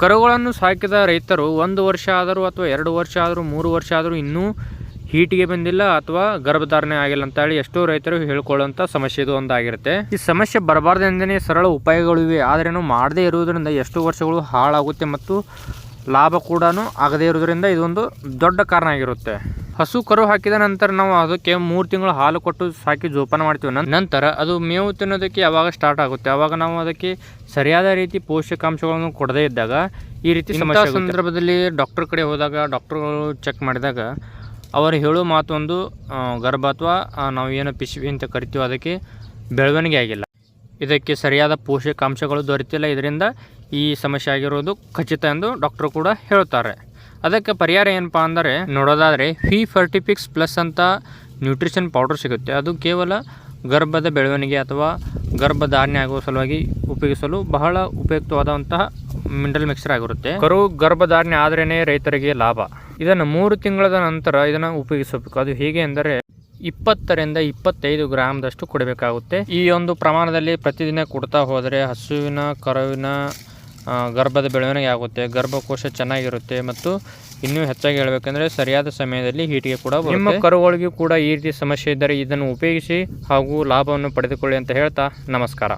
ಕರುಗಳನ್ನು ಸಾಕಿದ ರೈತರು ಒಂದು ವರ್ಷ ಆದರೂ ಅಥವಾ ಎರಡು ವರ್ಷ ಆದರೂ, ಮೂರು ವರ್ಷ ಆದರೂ ಇನ್ನೂ ಹೀಟಿಗೆ ಬಂದಿಲ್ಲ ಅಥವಾ ಗರ್ಭಧಾರಣೆ ಆಗಿಲ್ಲ ಅಂತ ಹೇಳಿ ಎಷ್ಟೋ ರೈತರು ಹೇಳ್ಕೊಳ್ಳುವಂಥ ಸಮಸ್ಯೆ ಇದು ಒಂದಾಗಿರುತ್ತೆ. ಈ ಸಮಸ್ಯೆ ಬರಬಾರ್ದೆಂದೇ ಸರಳ ಉಪಾಯಗಳಿವೆ ಆದ್ರೇನು ಮಾಡದೇ ಇರುವುದರಿಂದ ಎಷ್ಟೋ ವರ್ಷಗಳು ಹಾಳಾಗುತ್ತೆ ಮತ್ತು ಲಾಭ ಕೂಡ ಆಗದೇ ಇರುವುದರಿಂದ ಇದೊಂದು ದೊಡ್ಡ ಕಾರಣ ಆಗಿರುತ್ತೆ. ಹಸು ಕರು ಹಾಕಿದ ನಂತರ ನಾವು ಅದಕ್ಕೆ ಮೂರು ತಿಂಗಳು ಹಾಲು ಕೊಟ್ಟು ಸಾಕಿ ಜೋಪಾನ ಮಾಡ್ತೀವಿ. ನಂತರ ಅದು ಮೇವು ತಿನ್ನೋದಕ್ಕೆ ಯಾವಾಗ ಸ್ಟಾರ್ಟ್ ಆಗುತ್ತೆ? ಅವಾಗ ನಾವು ಅದಕ್ಕೆ ಸರಿಯಾದ ರೀತಿ ಪೋಷಕಾಂಶಗಳನ್ನು ಕೊಡದೇ ಇದ್ದಾಗ ಈ ರೀತಿ ಸಮಸ್ಯೆ ಸಂದರ್ಭದಲ್ಲಿ ಡಾಕ್ಟರ್ ಕಡೆ ಹೋದಾಗ ಡಾಕ್ಟರ್ಗಳು ಚೆಕ್ ಮಾಡಿದಾಗ ಅವರು ಹೇಳೋ ಮಾತು ಒಂದು ಗರ್ಭ ಅಥವಾ ನಾವು ಏನು ಪಿಶವಿ ಅಂತ ಕರಿತೀವೋ ಅದಕ್ಕೆ ಬೆಳವಣಿಗೆ ಆಗಿಲ್ಲ. ಇದಕ್ಕೆ ಸರಿಯಾದ ಪೋಷಕಾಂಶಗಳು ದೊರೆತಿಲ್ಲ. ಇದರಿಂದ ಈ ಸಮಸ್ಯೆ ಆಗಿರೋದು ಖಚಿತ ಎಂದು ಡಾಕ್ಟರ್ ಕೂಡ ಹೇಳ್ತಾರೆ ಅದಕ್ಕೆ ಪರಿಹಾರ ಏನಪ್ಪಾ ಅಂದರೆ ನೋಡೋದಾದರೆ ಫಿ ಫರ್ಟಿಫಿಕ್ಸ್ ಪ್ಲಸ್ ಅಂತ ನ್ಯೂಟ್ರಿಷನ್ ಪೌಡರ್ ಸಿಗುತ್ತೆ. ಅದು ಕೇವಲ ಗರ್ಭದ ಬೆಳವಣಿಗೆ ಅಥವಾ ಗರ್ಭಧಾರಣೆ ಆಗುವ ಸಲುವಾಗಿ ಉಪಯೋಗಿಸಲು ಬಹಳ ಉಪಯುಕ್ತವಾದಂತಹ ಮಿನರಲ್ ಮಿಕ್ಸರ್ ಆಗಿರುತ್ತೆ. ಕರು ಗರ್ಭಧಾರಣೆ ಆದ್ರೇ ರೈತರಿಗೆ ಲಾಭ. ಇದನ್ನು ಮೂರು ತಿಂಗಳ ನಂತರ ಇದನ್ನು ಉಪಯೋಗಿಸಬೇಕು. ಅದು ಹೇಗೆ ಅಂದರೆ ಇಪ್ಪತ್ತರಿಂದ ಇಪ್ಪತ್ತೈದು ಗ್ರಾಮ್ದಷ್ಟು ಕೊಡಬೇಕಾಗುತ್ತೆ. ಈ ಒಂದು ಪ್ರಮಾಣದಲ್ಲಿ ಪ್ರತಿದಿನ ಕೊಡ್ತಾ ಹೋದರೆ ಹಸುವಿನ, ಕರುವಿನ ಗರ್ಭದ ಬೆಳವಣಿಗೆ ಆಗುತ್ತೆ, ಗರ್ಭಕೋಶ ಚೆನ್ನಾಗಿರುತ್ತೆ ಮತ್ತು ಇನ್ನೂ ಹೆಚ್ಚಾಗಿ ಹೇಳಬೇಕಂದ್ರೆ ಸರಿಯಾದ ಸಮಯದಲ್ಲಿ ಹೀಟಿಗೆ ಕೂಡ. ನಿಮ್ಮ ಕರುಗಳಿಗೂ ಕೂಡ ಈ ರೀತಿ ಸಮಸ್ಯೆ ಇದ್ದರೆ ಇದನ್ನು ಉಪಯೋಗಿಸಿ ಹಾಗೂ ಲಾಭವನ್ನು ಪಡೆದುಕೊಳ್ಳಿ ಅಂತ ಹೇಳ್ತಾ ನಮಸ್ಕಾರ